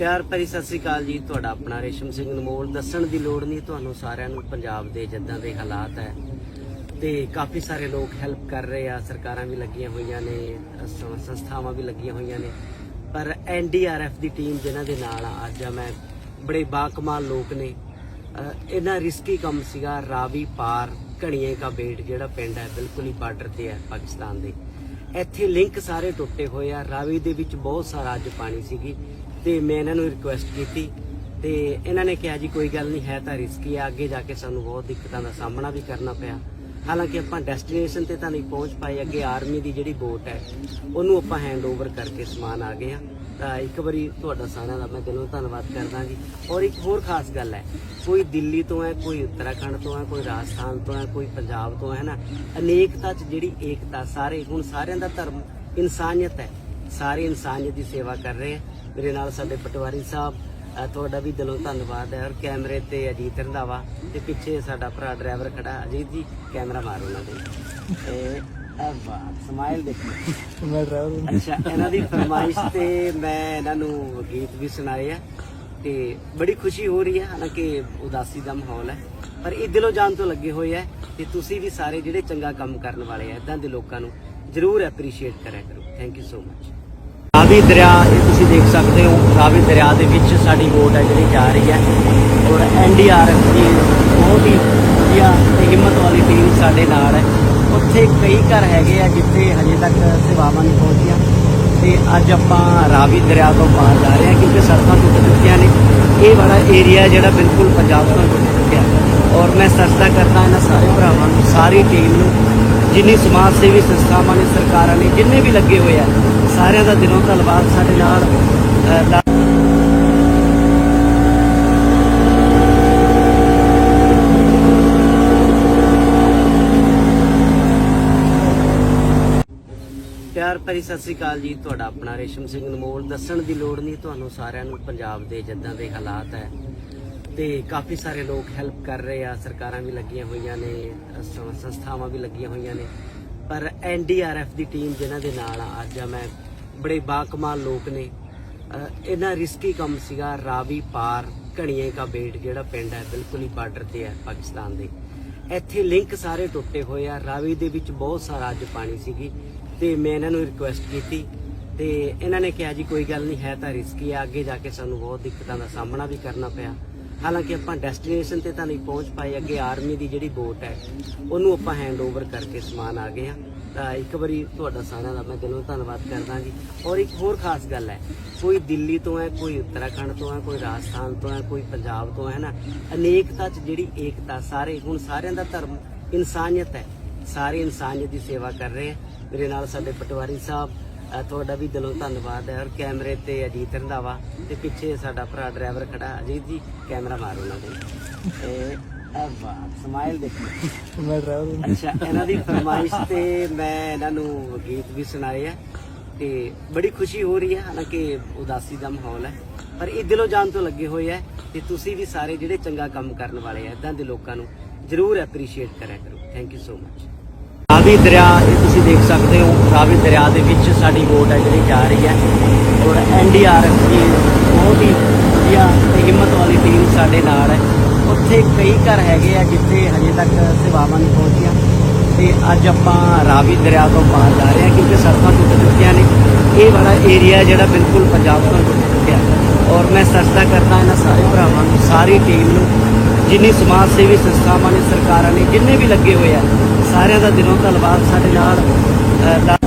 ਪਿਆਰ ਭਰੀ ਸਤਿ ਸ੍ਰੀ ਅਕਾਲ ਜੀ। ਤੁਹਾਡਾ ਆਪਣਾ ਰੇਸ਼ਮ ਸਿੰਘ ਅਨਮੋਲ। ਦੱਸਣ ਦੀ ਲੋੜ ਨਹੀਂ, ਤੁਹਾਨੂੰ ਸਾਰਿਆਂ ਨੂੰ ਪੰਜਾਬ ਦੇ ਜਿੱਦਾਂ ਦੇ ਹਾਲਾਤ ਹੈ ਤੇ ਕਾਫੀ ਸਾਰੇ ਲੋਕ ਹੈਲਪ ਕਰ ਰਹੇ ਆ। ਸਰਕਾਰਾਂ ਵੀ ਲੱਗੀਆਂ ਹੋਈਆਂ ਨੇ ਸੰਸਥਾਵਾਂ ਵੀ ਲੱਗੀਆਂ ਹੋਈਆਂ ਨੇ। ਪਰ ਐਨਡੀਆਰਐਫ ਦੀ ਟੀਮ ਜਿਨ੍ਹਾਂ ਦੇ ਨਾਲ ਅੱਜ ਆ ਮੈਂ, ਬੜੇ ਬਾਕਮਾਲ ਲੋਕ ਨੇ। ਅਹ ਇਹਨਾਂ ਰਿਸਕੀ ਕੰਮ ਸੀਗਾ, ਰਾਵੀ ਪਾਰ, ਘਣੀਏ ਕਾ ਬੇਟ, ਜਿਹੜਾ ਪਿੰਡ ਹੈ, ਬਿਲਕੁਲ ਹੀ ਬਾਰਡਰ ਤੇ ਹੈ ਪਾਕਿਸਤਾਨ ਦੇ। ਇੱਥੇ ਲਿੰਕ ਸਾਰੇ ਟੁੱਟੇ ਹੋਏ ਆ। ਰਾਵੀ ਦੇ ਵਿੱਚ ਬਹੁਤ ਸਾਰਾ ਅੱਜ ਪਾਣੀ ਸੀਗੀ। ਤੇ ਮੈਂ ਇਹਨਾਂ ਨੂੰ ਰਿਕੁਐਸਟ ਕੀਤੀ ਤੇ ਇਹਨਾਂ ਨੇ ਕਿਹਾ ਜੀ, ਕੋਈ ਗੱਲ ਨਹੀਂ, ਹੈ ਤਾਂ ਰਿਸਕੀ ਆ, ਅੱਗੇ ਜਾ ਕੇ ਸਾਨੂੰ ਬਹੁਤ ਦਿੱਕਤਾਂ ਦਾ ਸਾਹਮਣਾ ਵੀ ਕਰਨਾ ਪਿਆ। ਹਾਲਾਂਕਿ ਆਪਾਂ ਡੈਸਟੀਨੇਸ਼ਨ ਤੇ ਤਾਂ ਨਹੀਂ ਪਹੁੰਚ ਪਾਏ, ਅੱਗੇ ਆਰਮੀ ਦੀ ਜਿਹੜੀ ਬੋਟ ਹੈ, ਉਹਨੂੰ ਆਪਾਂ ਹੈਂਡਓਵਰ ਕਰਕੇ ਸਮਾਨ ਆ ਗਏ ਆ ਤਾਂ ਇੱਕ ਵਾਰੀ ਤੁਹਾਡਾ ਸਾਰਿਆਂ ਦਾ ਮੈਂ ਦਿਲੋਂ ਧੰਨਵਾਦ ਕਰਦਾ ਜੀ। ਔਰ ਇੱਕ ਹੋਰ ਖਾਸ ਗੱਲ ਹੈ, ਕੋਈ ਦਿੱਲੀ ਤੋਂ ਹੈ, ਕੋਈ ਉੱਤਰਾਖੰਡ ਤੋਂ ਹੈ, ਕੋਈ ਰਾਜਸਥਾਨ ਤੋਂ ਹੈ, ਕੋਈ ਪੰਜਾਬ ਤੋਂ ਹੈ ਨਾ, ਅਨੇਕਤਾ 'ਚ ਜਿਹੜੀ ਏਕਤਾ, ਸਾਰੇ, ਹੁਣ ਸਾਰਿਆਂ ਦਾ ਧਰਮ ਇਨਸਾਨੀਅਤ ਹੈ, ਸਾਰੇ ਇਨਸਾਨੀਅਤ ਦੀ ਸੇਵਾ ਕਰ ਰਹੇ ਆ ਮੇਰੇ ਨਾਲ ਸਾਡੇ ਪਟਵਾਰੀ ਸਾਹਿਬ ਤੁਹਾਡਾ ਵੀ ਦਿਲੋਂ ਧੰਨਵਾਦ ਹੈ ਔਰ ਕੈਮਰੇ ਤੇ ਅਜੀਤ ਰੰਧਾਵਾ ਤੇ ਪਿੱਛੇ ਸਾਡਾ ਭਰਾ ਡਰਾਈਵਰ ਖੜਾ ਅਜੀਤ ਜੀ ਕੈਮਰਾ ਮਾਰੋ ਉਹਨਾਂ ਦੇ। ਇਹ ਆ ਵਾਹ ਸਮਾਈਲ ਦੇਖੋ। ਮੈਂ ਡਰਾਈਵਰ ਅੱਛਾ ਇਹਨਾਂ ਦੀ ਫਰਮਾਇਸ਼ ਤੇ ਮੈਂ ਇਹਨਾਂ ਨੂੰ ਗੀਤ ਵੀ ਸੁਣਾਏ ਆ ਤੇ ਬੜੀ ਖੁਸ਼ੀ ਹੋ ਰਹੀ ਹੈ ਹਾਲਾਂਕਿ ਉਦਾਸੀ ਦਾ ਮਾਹੌਲ ਹੈ ਪਰ ਇਹ ਦਿਲੋਂ ਜਾਨ ਤੋਂ ਲੱਗੇ ਹੋਏ ਆ ਤੇ ਤੁਸੀਂ ਵੀ ਸਾਰੇ ਜਿਹੜੇ ਚੰਗਾ ਕੰਮ ਕਰਨ ਵਾਲੇ ਆ ਇਦਾਂ ਦੇ ਲੋਕਾਂ ਨੂੰ ਜਰੂਰ ਐਪਰੀਸ਼ੀਏਟ ਕਰਿਆ ਕਰੋ। Thank you so much Ravi ਦਰਿਆ, ਇਹ ਤੁਸੀਂ ਦੇਖ ਸਕਦੇ ਹੋ ਰਾਵੀ ਦਰਿਆ ਦੇ ਵਿੱਚ ਸਾਡੀ ਬੋਟ ਹੈ ਜਿਹੜੀ ਜਾ ਰਹੀ ਹੈ। ਔਰ ਐਨਡੀਆਰਐਫ ਦੀ ਬਹੁਤ ਹੀ ਵਧੀਆ ਤੇ ਹਿੰਮਤ ਵਾਲੀ ਟੀਮ ਸਾਡੇ ਨਾਲ ਹੈ। ਉੱਥੇ ਕਈ ਘਰ ਹੈਗੇ ਆ ਜਿੱਥੇ ਹਜੇ ਤੱਕ ਸੇਵਾਵਾਂ ਨਹੀਂ ਪਹੁੰਚੀਆਂ। ਤੇ ਅੱਜ ਆਪਾਂ ਰਾਵੀ ਦਰਿਆ ਤੋਂ ਪਾਰ ਜਾ ਰਹੇ ਹਾਂ ਕਿਉਂਕਿ ਸੜਕਾਂ ਟੁੱਟ ਚੁੱਕੀਆਂ ਨੇ। ਇਹ ਵਾਲਾ ਏਰੀਆ ਜਿਹੜਾ ਬਿਲਕੁਲ ਪੰਜਾਬ ਤੋਂ ਟੁੱਟ ਚੁੱਕਿਆ। ਔਰ ਮੈਂ ਸਰਦਾ ਕਰਦਾ ਇਹਨਾਂ ਸਾਰੇ ਭਰਾਵਾਂ ਨੂੰ, ਸਾਰੀ ਟੀਮ ਨੂੰ, ਜਿੰਨੀ ਸਮਾਜ ਸੇਵੀ ਸੰਸਥਾਵਾਂ ਨੇ, ਸਰਕਾਰਾਂ ਨੇ, ਜਿੰਨੇ ਵੀ ਲੱਗੇ ਹੋਏ ਆ ਸਾਰਿਆਂ ਦਾ ਦਿਲੋਂ ਧੰਨਵਾਦ ਸਾਡੇ ਨਾਲ ਪਿਆਰ ਭਰੀ ਸਤਿ ਸ੍ਰੀ ਅਕਾਲ ਜੀ, ਤੁਹਾਡਾ ਆਪਣਾ ਰੇਸ਼ਮ ਸਿੰਘ ਅਨਮੋਲ। ਦੱਸਣ ਦੀ ਲੋੜ ਨਹੀਂ, ਤੁਹਾਨੂੰ ਸਾਰਿਆਂ ਨੂੰ ਪੰਜਾਬ ਦੇ ਜਿੱਦਾਂ ਦੇ ਹਾਲਾਤ ਹੈ ਤੇ ਕਾਫੀ ਸਾਰੇ ਲੋਕ ਹੈਲਪ ਕਰ ਰਹੇ ਆ, ਸਰਕਾਰਾਂ ਵੀ ਲੱਗੀਆਂ ਹੋਈਆਂ ਨੇ ਸੰਸਥਾਵਾਂ ਵੀ ਲੱਗੀਆਂ ਹੋਈਆਂ ਨੇ। ਪਰ ਐਨਡੀਆਰਐਫ ਦੀ ਟੀਮ ਜਿਨ੍ਹਾਂ ਦੇ ਨਾਲ ਆ, ਅੱਜ ਆ ਮੈਂ ਬੜੇ ਬਾਕਮਾਲ ਲੋਕ ਨੇ। ਅਹ ਇਹਨਾਂ ਰਿਸਕੀ ਕੰਮ ਸੀਗਾ ਰਾਵੀ ਪਾਰ ਘਣੀਏ ਕਾ ਬੇਟ ਜਿਹੜਾ ਪਿੰਡ ਹੈ ਬਿਲਕੁਲ ਹੀ ਬਾਰਡਰ ਤੇ ਹੈ ਪਾਕਿਸਤਾਨ ਦੇ। ਇੱਥੇ ਲਿੰਕ ਸਾਰੇ ਟੁੱਟੇ ਹੋਏ ਆ ਰਾਵੀ ਦੇ ਵਿੱਚ ਬਹੁਤ ਸਾਰਾ ਅੱਜ ਪਾਣੀ ਸੀਗੀ ਤੇ ਮੈਂ ਇਹਨਾਂ ਨੂੰ ਰਿਕੁਐਸਟ ਕੀਤੀ ਤੇ ਇਹਨਾਂ ਨੇ ਕਿਹਾ ਜੀ ਕੋਈ ਗੱਲ ਨਹੀਂ ਹੈ ਤਾਂ ਰਿਸਕੀ ਆ ਅੱਗੇ ਜਾ ਕੇ ਸਾਨੂੰ ਬਹੁਤ ਦਿੱਕਤਾਂ ਦਾ ਸਾਹਮਣਾ ਵੀ ਕਰਨਾ ਪਿਆ। ਹਾਲਾਂਕਿ ਆਪਾਂ ਡੈਸਟੀਨੇਸ਼ਨ ਤੇ ਤਾਂ ਨਹੀਂ ਪਹੁੰਚ ਪਾਏ, ਅੱਗੇ ਆਰਮੀ ਦੀ ਜਿਹੜੀ ਬੋਟ ਹੈ, ਉਹਨੂੰ ਆਪਾਂ ਹੈਂਡਓਵਰ ਕਰਕੇ ਸਮਾਨ ਆ ਗਏ ਆ ਤਾਂ ਇੱਕ ਵਾਰੀ ਤੁਹਾਡਾ ਸਾਰਿਆਂ ਦਾ ਮੈਂ ਦਿਲੋਂ ਧੰਨਵਾਦ ਕਰਦਾ ਜੀ। ਔਰ ਇੱਕ ਹੋਰ ਖਾਸ ਗੱਲ ਹੈ, ਕੋਈ ਦਿੱਲੀ ਤੋਂ ਹੈ, ਕੋਈ ਉੱਤਰਾਖੰਡ ਤੋਂ ਹੈ, ਕੋਈ ਰਾਜਸਥਾਨ ਤੋਂ ਹੈ, ਕੋਈ ਪੰਜਾਬ ਤੋਂ ਹੈ ਨਾ, ਅਨੇਕਤਾ 'ਚ ਜਿਹੜੀ ਏਕਤਾ ਸਾਰੇ, ਹੁਣ ਸਾਰਿਆਂ ਦਾ ਧਰਮ ਇਨਸਾਨੀਅਤ ਹੈ। ਸਾਰੇ ਇਨਸਾਨੀਅਤ ਦੀ ਸੇਵਾ ਕਰ ਰਹੇ ਆ ਮੇਰੇ ਨਾਲ ਸਾਡੇ ਪਟਵਾਰੀ ਸਾਹਿਬ ਤੁਹਾਡਾ ਵੀ ਦਿਲੋਂ ਧੰਨਵਾਦ ਹੈ ਔਰ ਕੈਮਰੇ ਤੇ ਅਜੀਤ ਰੰਧਾਵਾ ਤੇ ਪਿੱਛੇ ਸਾਡਾ ਭਰਾ ਡਰਾਈਵਰ ਖੜਾ ਅਜੀਤ ਜੀ ਕੈਮਰਾ ਮਾਰੋ ਉਹਨਾਂ ਦੇ। ਆ ਵਾਹ ਸਮਾਈਲ ਦੇਖੋ। ਮੈਂ ਡਰਾਈਵਰ ਅੱਛਾ ਇਹਨਾਂ ਦੀ ਫਰਮਾਇਸ਼ ਤੇ ਮੈਂ ਇਹਨਾਂ ਨੂੰ ਗੀਤ ਵੀ ਸੁਣਾਏ ਆ ਤੇ ਬੜੀ ਖੁਸ਼ੀ ਹੋ ਰਹੀ ਹੈ ਹਾਲਾਂਕਿ ਉਦਾਸੀ ਦਾ ਮਾਹੌਲ ਹੈ ਪਰ ਇਹ ਦਿਲੋਂ ਜਾਨ ਤੋਂ ਲੱਗੇ ਹੋਏ ਆ ਤੇ ਤੁਸੀਂ ਵੀ ਸਾਰੇ ਜਿਹੜੇ ਚੰਗਾ ਕੰਮ ਕਰਨ ਵਾਲੇ ਆ ਇਦਾਂ ਦੇ ਲੋਕਾਂ ਨੂੰ ਜਰੂਰ ਐਪਰੀਸ਼ੀਏਟ ਕਰਿਆ ਕਰੋ। Thank you so much Ravi ਦਰਿਆ, ਇਹ ਤੁਸੀਂ ਦੇਖ ਸਕਦੇ ਹੋ, ਰਾਵੀ ਦਰਿਆ ਦੇ ਵਿੱਚ ਸਾਡੀ ਬੋਟ ਹੈ ਜਿਹੜੀ ਜਾ ਰਹੀ ਹੈ। ਔਰ ਐਨਡੀਆਰਐਫ ਦੀ ਬਹੁਤ ਹੀ ਵਧੀਆ ਤੇ ਹਿੰਮਤ ਵਾਲੀ ਟੀਮ ਸਾਡੇ ਨਾਲ ਹੈ। ਉੱਥੇ ਕਈ ਘਰ ਹੈਗੇ ਆ ਜਿੱਥੇ ਹਜੇ ਤੱਕ ਸੇਵਾਵਾਂ ਨਹੀਂ ਪਹੁੰਚੀਆਂ। ਤੇ ਅੱਜ ਆਪਾਂ ਰਾਵੀ ਦਰਿਆ ਤੋਂ ਪਾਰ ਜਾ ਰਹੇ ਹਾਂ ਕਿਉਂਕਿ ਸੜਕਾਂ ਟੁੱਟ ਚੁੱਕੀਆਂ ਨੇ। ਇਹ ਵਾਲਾ ਏਰੀਆ ਜਿਹੜਾ ਬਿਲਕੁਲ ਪੰਜਾਬ ਤੋਂ ਟੁੱਟ ਚੁੱਕਿਆ ਔਰ ਮੈਂ ਸਰਦਾ ਕਰਦਾ ਇਹਨਾਂ ਸਾਰੇ ਭਰਾਵਾਂ ਨੂੰ, ਸਾਰੀ ਟੀਮ ਨੂੰ, ਜਿੰਨੀ ਸਮਾਜ ਸੇਵੀ ਸੰਸਥਾਵਾਂ ਨੇ, ਸਰਕਾਰਾਂ ਨੇ, ਜਿੰਨੇ ਵੀ ਲੱਗੇ ਹੋਏ ਆ ਸਾਰਿਆਂ ਦਾ ਦਿਲੋਂ ਧੰਨਵਾਦ ਸਾਡੇ ਨਾਲ